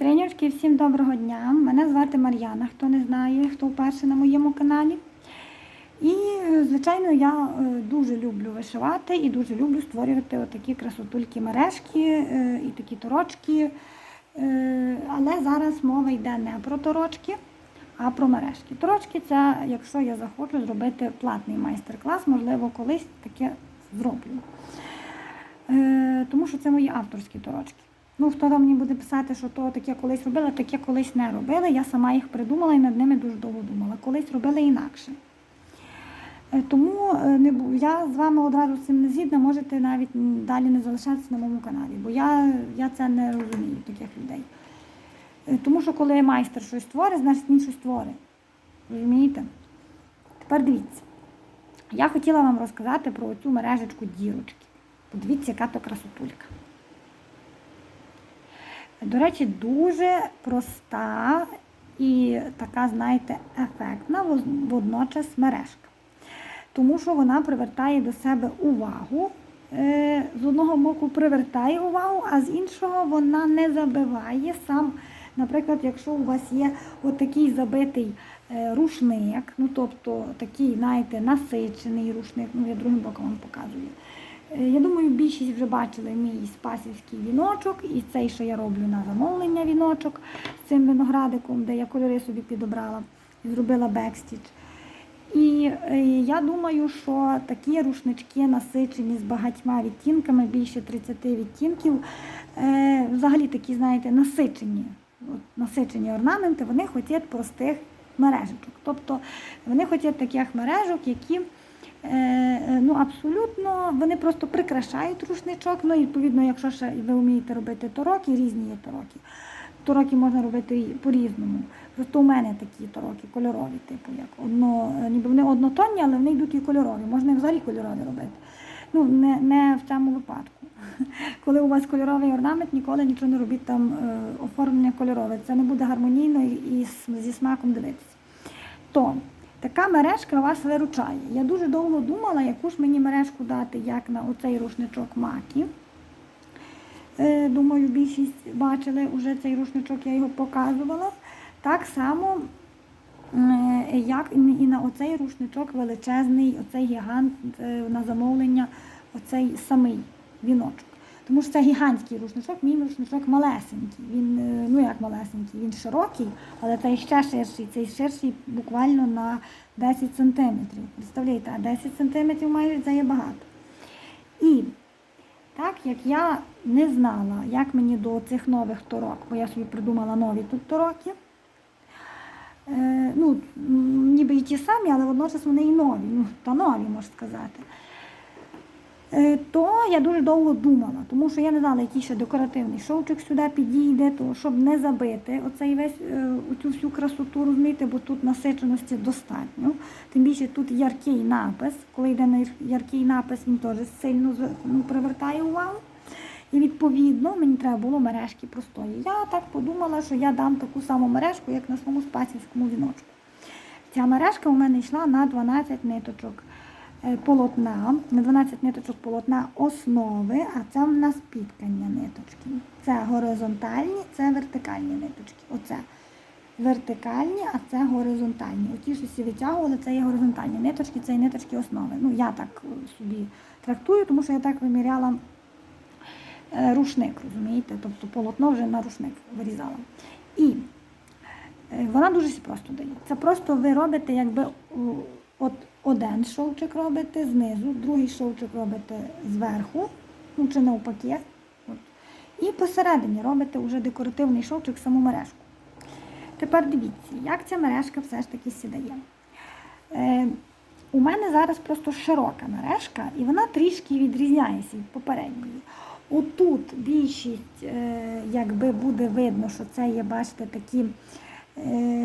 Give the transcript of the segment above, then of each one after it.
Тренерки, всім доброго дня. Мене звати Мар'яна, хто не знає, хто вперше на моєму каналі. І, е, звичайно, я е, дуже люблю вишивати і дуже люблю створювати отакі красотульки мережки е, і такі торочки. Але зараз мова йде не про торочки, а про мережки. Торочки це, якщо я захочу зробити платний майстер-клас, можливо, колись таке зроблю. Тому що це мої авторські торочки. Ну, хто там мені буде писати, що то таке колись робила, таке колись не робила. Я сама їх придумала і над ними дуже довго думала. Колись робила інакше. Е, Тому е, я з вами одразу цим не згідна, можете навіть далі не залишатися на моєму каналі, бо я, я це не розумію, таких людей. Е, Тому що коли майстер щось творить, значить він щось творить. Розумієте? Тепер дивіться. Я хотіла вам розказати про цю мережечку дірочки. Подивіться, яка то красотулька. До речі, дуже проста і така, знаєте, ефектна водночас мережка. Тому що вона привертає до себе увагу. Е, З одного боку привертає увагу, а з іншого вона не забиває сам. Наприклад, якщо у вас є отакий забитий е, рушник, ну тобто такий, знаєте, насичений рушник, ну я другим боком вам показую. Е, Я думаю, більшість вже бачили мій спасівський віночок і цей, що я роблю на замовлення віночок з цим виноградиком, де я кольори собі підобрала і зробила бекстіч. І е, я думаю, що такі рушнички насичені з багатьма відтінками, більше 30 відтінків, е, взагалі такі, знаєте, насичені, от, насичені орнаменти, вони хочуть простих мережечок. Тобто вони хочуть таких мережок, які ну, абсолютно вони просто прикрашають рушничок. Ну, відповідно, якщо ще ви вмієте робити тороки, різні є тороки. Тороки можна робити по-різному. Просто у мене такі тороки кольорові, типу, як одно, ніби вони однотонні, але вони йдуть і кольорові. Можна і взагалі кольорові робити. Ну, не, не в цьому випадку. Коли у вас кольоровий орнамент, ніколи нічого не робіть там е, оформлення кольорове. Це не буде гармонійно і зі смаком дивитися. То така мережка вас виручає. Я дуже довго думала, яку ж мені мережку дати, як на оцей рушничок макі. Е, Думаю, більшість бачили вже цей рушничок, я його показувала. Так само, е, як і і на оцей рушничок величезний, оцей гігант е, на замовлення, оцей самий віночок. Тому що це гігантський рушничок, мій рушничок малесенький. Він, е, ну як малесенький, він широкий, але цей ще ширший. Цей ширший буквально на 10 сантиметрів. Представляєте, а 10 сантиметрів майже це є багато. І так як я не знала, як мені до цих нових торок, бо я собі придумала нові тут тороки. Е, ну, ніби і ті самі, але водночас вони і нові, ну, та нові, можна сказати. Е, то я дуже довго думала, тому що я не знала, який ще декоративний шовчик сюди підійде, то щоб не забити оцей весь, е, оцю всю красоту, розумієте, бо тут насиченості достатньо. Тим більше тут яркий напис. Коли йде на яркий напис, він теж сильно ну, привертає увагу. І відповідно мені треба було мережки простої. Я так подумала, що я дам таку саму мережку, як на своєму спасівському віночку. Ця мережка у мене йшла на 12 ниточок полотна, на 12 ниточок полотна основи, а це в нас підкання ниточки. Це горизонтальні, це вертикальні ниточки. Оце вертикальні, а це горизонтальні. Оті, що всі витягували, це є горизонтальні ниточки, це є ниточки основи. Ну, я так е, собі трактую, тому що я так виміряла е, рушник, розумієте? Тобто полотно вже на рушник вирізала. І е, вона дуже просто дає. Це просто ви робите, якби от один шовчик робите знизу, другий шовчик робите зверху, ну чи навпаки. От. І посередині робите вже декоративний шовчик саму мережку. Тепер дивіться, як ця мережка все ж таки сідає. Е, у мене зараз просто широка мережка, і вона трішки відрізняється від попередньої. Отут більшість, е, якби буде видно, що це є, бачите, такі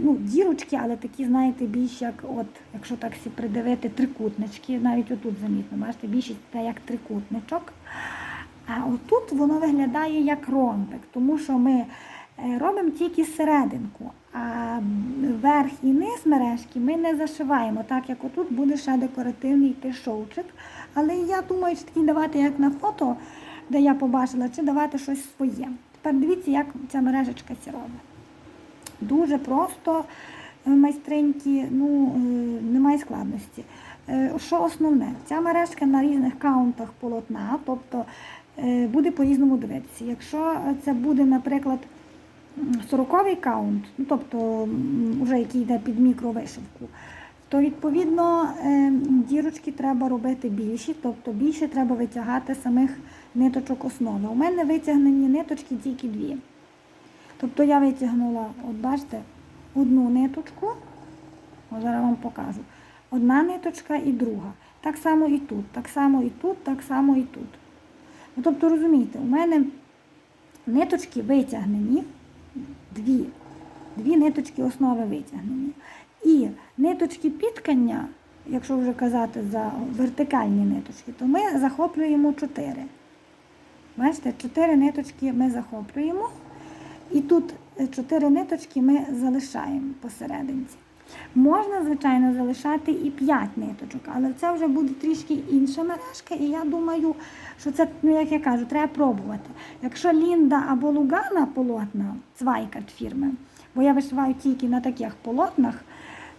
ну, дірочки, але такі, знаєте, більш як, от, якщо так всі придивити, трикутнички, навіть отут замітно, бачите, більшість це як трикутничок. А отут воно виглядає як ромбик, тому що ми е, робимо тільки серединку, а верх і низ мережки ми не зашиваємо, так як отут буде ще декоративний йти шовчик. Але я думаю, що такий давати як на фото, де я побачила, чи давати щось своє. Тепер дивіться, як ця мережечка ці робить. Дуже просто е, майстринькі, ну, е, немає складності. Е, Що основне? Ця мережка на різних каунтах полотна, тобто буде по-різному дивитися. Якщо це буде, наприклад, 40-й каунт, ну, тобто вже який йде під мікровишивку, то відповідно дірочки треба робити більші, тобто більше треба витягати самих ниточок основи. У мене витягнені ниточки тільки дві. Тобто я витягнула, от бачите, одну ниточку, зараз вам покажу. Одна ниточка і друга. Так само і тут, так само і тут, так само і тут. Ну, тобто, розумієте, у мене ниточки витягнені, дві. Дві ниточки основи витягнені. І ниточки підкання, якщо вже казати за вертикальні ниточки, то ми захоплюємо чотири. Бачите, чотири ниточки ми захоплюємо. І тут е, чотири ниточки ми залишаємо посерединці. Можна, звичайно, залишати і 5 ниточок, але це вже буде трішки інша мережка, і я думаю, що це, ну як я кажу, треба пробувати. Якщо Лінда або Лугана полотна, цвайкарт фірми, бо я вишиваю тільки на таких полотнах,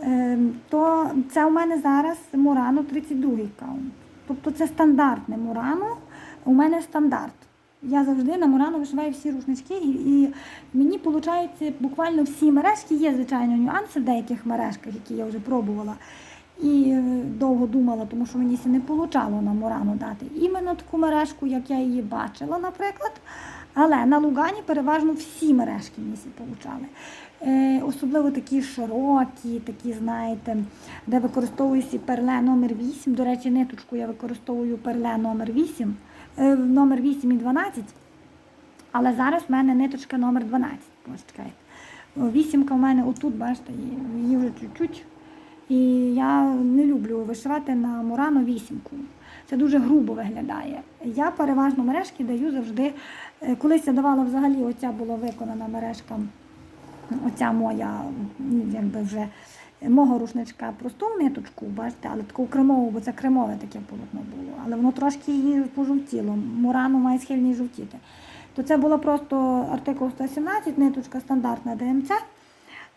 ем, то це у мене зараз Мурано 32 каунт. Тобто це стандартне Мурано, у мене стандарт. Я завжди на Мурано вишиваю всі рушнички, і, і мені виходить буквально всі мережки. Є, звичайно, нюанси в деяких мережках, які я вже пробувала. І е, довго думала, тому що мені це не получало на Мурано дати іменно таку мережку, як я її бачила, наприклад. Але на Лугані переважно всі мережки мені получали. Е, особливо такі широкі, такі, знаєте, де використовується перле номер 8. До речі, ниточку я використовую перле номер 8, е, номер 8 і 12. Але зараз в мене ниточка номер 12. Ось чекайте. Вісімка в мене отут, бачите, її- вже чуть-чуть. І я не люблю вишивати на Мурано вісімку. Це дуже грубо виглядає. Я переважно мережки даю завжди. е, Колись я давала взагалі, оця була виконана мережка, оця моя, ну, якби вже е, мого рушничка просту ниточку, бачите, але таку кремову, бо це кремове таке полотно було. Але воно трошки її пожовтіло. Мурано має схильність жовтіти. То це було просто артикул 117, ниточка стандартна ДМЦ.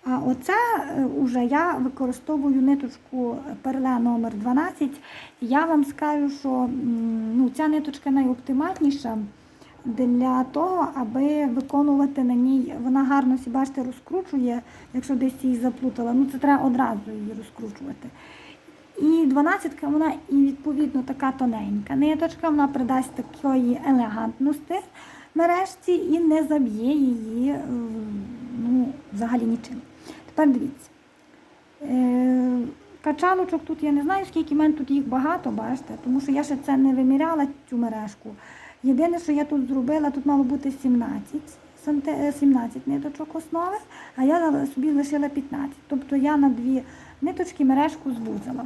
А оце е, уже я використовую ниточку перле номер 12. Я вам скажу, що ну, ця ниточка найоптимальніша для того, аби виконувати на ній. Вона гарно бачите, розкручує, якщо десь її заплутала. Ну це треба одразу її розкручувати. І 12 вона і відповідно така тоненька ниточка, вона придасть такої елегантності мережці і не заб'є її е, ну, взагалі нічим. Тепер дивіться. Е, Качалочок тут я не знаю, скільки в мене тут їх багато, бачите, тому що я ще це не виміряла цю мережку. Єдине, що я тут зробила, тут мало бути 17, е, 17 ниточок основи, а я собі лишила 15. Тобто я на дві ниточки мережку звузила.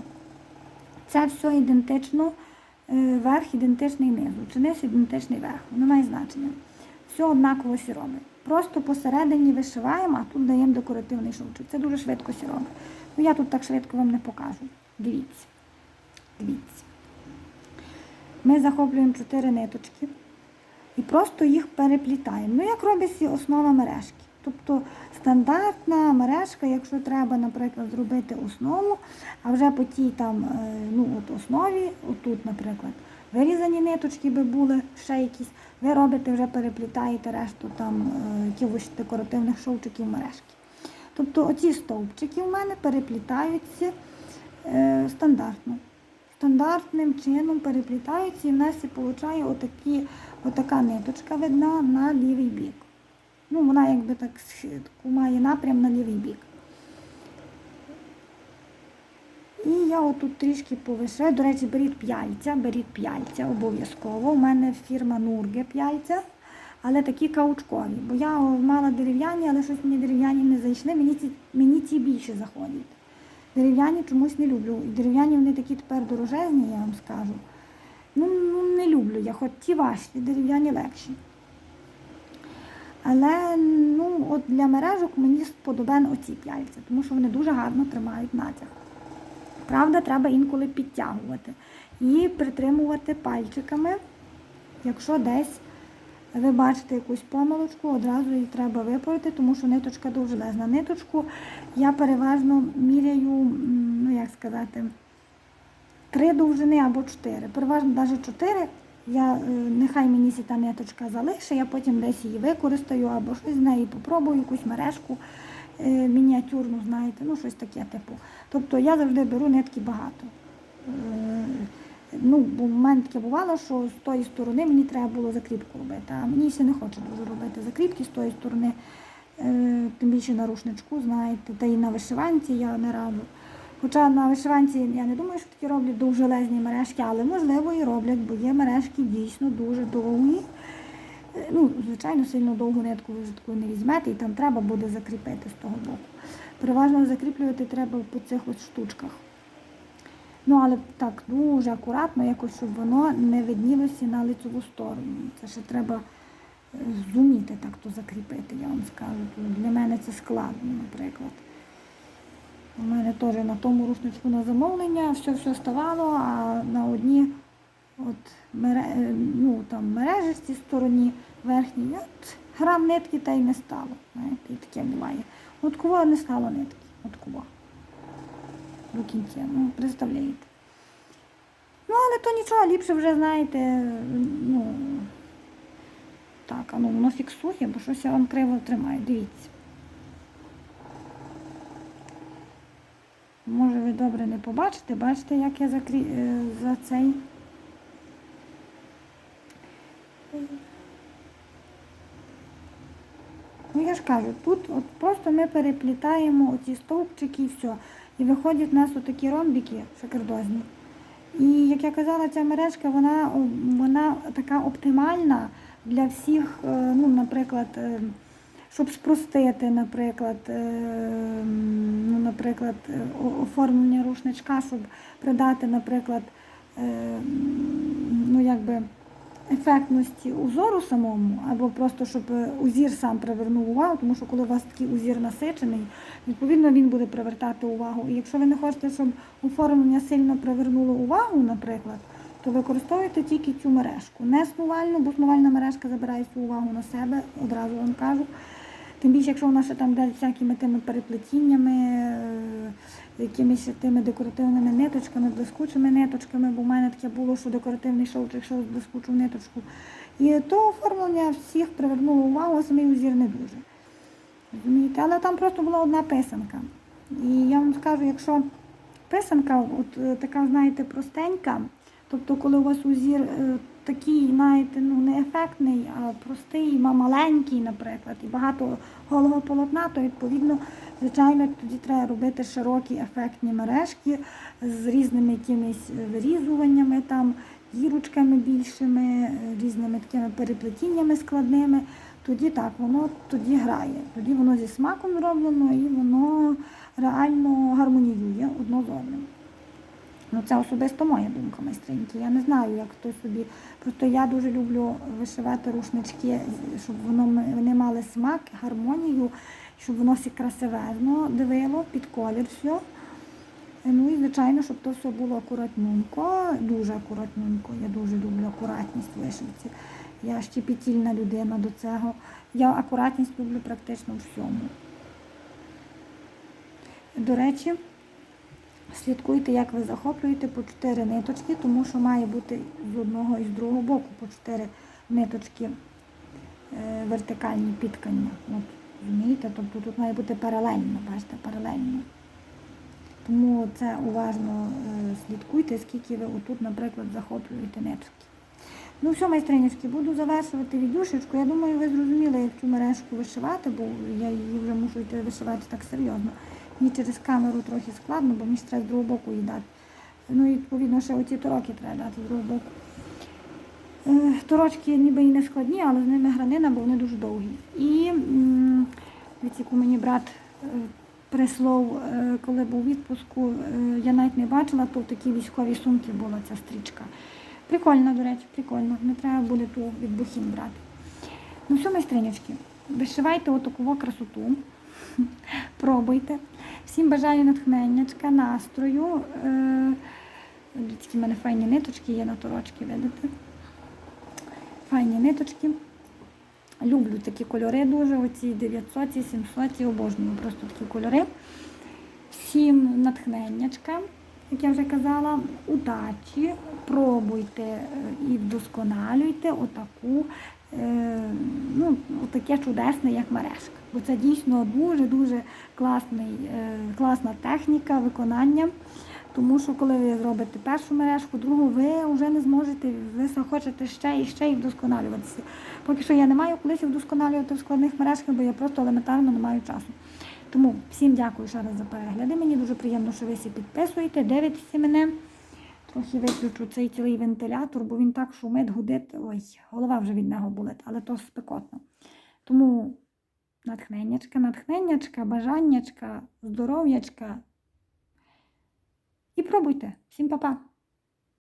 Це все ідентично, е, верх ідентичний низу, чи низ ідентичний верх, не має значення. Все однаково сі. Просто посередині вишиваємо, а тут даємо декоративний шовчик. Це дуже швидко сі. Ну я тут так швидко вам не покажу. Дивіться. Дивіться. Ми захоплюємо чотири ниточки і просто їх переплітаємо. Ну, як робиться основа мережки. Тобто стандартна мережка, якщо треба, наприклад, зробити основу, а вже по тій там, е, ну, от основі, отут, наприклад, вирізані ниточки би були, ще якісь, ви робите, вже переплітаєте решту там е, якихось декоративних шовчиків мережки. Тобто оці стовпчики в мене переплітаються е, стандартно. Стандартним чином переплітаються і в нас і виходить отакі, отака ниточка видна на лівий бік. Ну, вона якби так має напрям на лівий бік. І я отут трішки повишаю. До речі, беріть п'яльця, беріть п'яльця обов'язково. У мене фірма Нурге п'яльця, але такі каучкові. Бо я мала дерев'яні, але щось мені дерев'яні не зайшли, мені ці, мені ці більше заходять. Дерев'яні чомусь не люблю. Дерев'яні вони такі тепер дорожезні, я вам скажу. Ну, ну не люблю я, хоч ті важчі, дерев'яні легші. Але ну, от для мережок мені сподобен оці п'яльця, тому що вони дуже гарно тримають натяг. Правда, треба інколи підтягувати і притримувати пальчиками, якщо десь ви бачите якусь помилочку, одразу її треба виправити, тому що ниточка довжелезна. Ниточку я переважно міряю, ну як сказати, три довжини або чотири. Переважно навіть чотири. Я, е, нехай мені сі та ниточка залише, я потім десь її використаю або щось з неї попробую, якусь мережку е, мініатюрну, знаєте, ну щось таке типу. Тобто я завжди беру нитки багато. Ну, бо в таке бувало, що з тої сторони мені треба було закріпку робити, а мені ще не хоче дуже робити закріпки з тої сторони, е, тим більше на рушничку, знаєте, та і на вишиванці я не раджу. Хоча на вишиванці я не думаю, що такі роблять довжелезні мережки, але можливо і роблять, бо є мережки дійсно дуже довгі. Е, Ну, звичайно, сильно довгу нитку ви вже не візьмете, і там треба буде закріпити з того боку. Переважно закріплювати треба по цих ось штучках. Ну, але так дуже акуратно, якось, щоб воно не виднілося на лицеву сторону. Це ще треба е, зуміти так то закріпити, я вам скажу. Для мене це складно, наприклад. У мене теж на тому рушничку на замовлення все все ставало, а на одній от мере, е, ну, там, мережисті стороні верхній, от грам нитки та й не стало. Знаєте, і таке буває. От кого не стало нитки. От кого до кінця. Ну, представляєте. Ну, але то нічого, ліпше вже, знаєте, ну, так, а ну воно фіксує, бо щось я вам криво тримаю, дивіться. Може ви добре не побачите, бачите, як я закрі... е, за цей. Ну я ж кажу, тут от просто ми переплітаємо оці стовпчики і все. І виходять у нас отакі ромбики шикардозні. І як я казала, ця мережка, вона, вона така оптимальна для всіх, е, ну, наприклад, е, щоб спростити, наприклад, е, ну, наприклад, оформлення рушничка, щоб придати, наприклад, ну, якби, ефектності узору самому, або просто щоб е, узір сам привернув увагу, тому що коли у вас такий узір насичений, відповідно він буде привертати увагу. І якщо ви не хочете, щоб оформлення сильно привернуло увагу, наприклад, то використовуйте тільки цю мережку. Не снувальну, бо снувальна мережка забирає всю увагу на себе, одразу вам кажу. Тим більше, якщо вона ще там йде всякими тими переплетіннями, е, якимись тими декоративними ниточками, блискучими ниточками, бо в мене таке було, що декоративний шовчик йшов з блискучу ниточку. І то оформлення всіх привернуло увагу, а самий узір не дуже. Розумієте? Але там просто була одна писанка. І я вам скажу, якщо писанка, от е, така, знаєте, простенька, тобто, коли у вас узір е, такий, знаєте, ну не ефектний, а простий, маленький, наприклад, і багато голого полотна, то відповідно, звичайно, тоді треба робити широкі ефектні мережки з різними якимись вирізуваннями, там, дірочками більшими, різними такими переплетіннями складними. Тоді так, воно тоді грає. Тоді воно зі смаком зроблено і воно реально гармоніює одно з одним. Ну, це особисто моя думка, майстриньки. Я не знаю, як хтось собі. Просто я дуже люблю вишивати рушнички, щоб воно вони мали смак, гармонію, щоб воно всі красивезно дивило під колір все. Ну і звичайно, щоб то все було акуратненько, дуже акуратненько. Я дуже люблю акуратність вишивці. Я щепетільна людина до цього. Я акуратність люблю практично всьому. До речі, слідкуйте, як ви захоплюєте по 4 ниточки, тому що має бути з одного і з другого боку по 4 ниточки е, вертикальні підкання. От, розумієте? Тобто тут має бути паралельно, бачите, паралельно. Тому це уважно е, слідкуйте, скільки ви отут, наприклад, захоплюєте ниточки. Ну все, майстринівські, буду завершувати відюшечку. Я думаю, ви зрозуміли, як цю мережку вишивати, бо я її вже мушу йти вишивати так серйозно. Мені через камеру трохи складно, бо мені треба з другого боку її дати. Ну і відповідно ще оці тороки треба дати з другого боку. Е, Торочки ніби і не складні, але з ними гранина, бо вони дуже довгі. І яку мені брат е, прислав, е, коли був у відпуску, я навіть не бачила, то в такій військовій сумці була ця стрічка. Прикольно, до речі, прикольно. Не треба буде ту від бухін брати. Ну все, майстринячки, вишивайте отаку красоту. Пробуйте. Всім бажаю натхненнячка, настрою. Е, Такі в мене файні ниточки є на торочки, видите? Файні ниточки. Люблю такі кольори дуже, оці 900, 700, обожнюю просто такі кольори. Всім натхненнячка, як я вже казала, удачі, пробуйте е, і вдосконалюйте отаку, е, ну, таке чудесне, як мережка. Бо це дійсно дуже-дуже е, класна техніка виконання. Тому що коли ви зробите першу мережку, другу, ви вже не зможете, ви захочете ще і ще і вдосконалюватися. Поки що я не маю колись вдосконалювати в складних мережках, бо я просто елементарно не маю часу. Тому всім дякую ще раз за перегляди. Мені дуже приємно, що ви всі підписуєте, дивитеся мене. Трохи виключу цей цілий вентилятор, бо він так шумить, гудить. Ой, голова вже від нього болить, але то спекотно. Тому натхненнячка, натхненнячка, бажаннячка, здоров'ячка. І пробуйте. Всім па-па!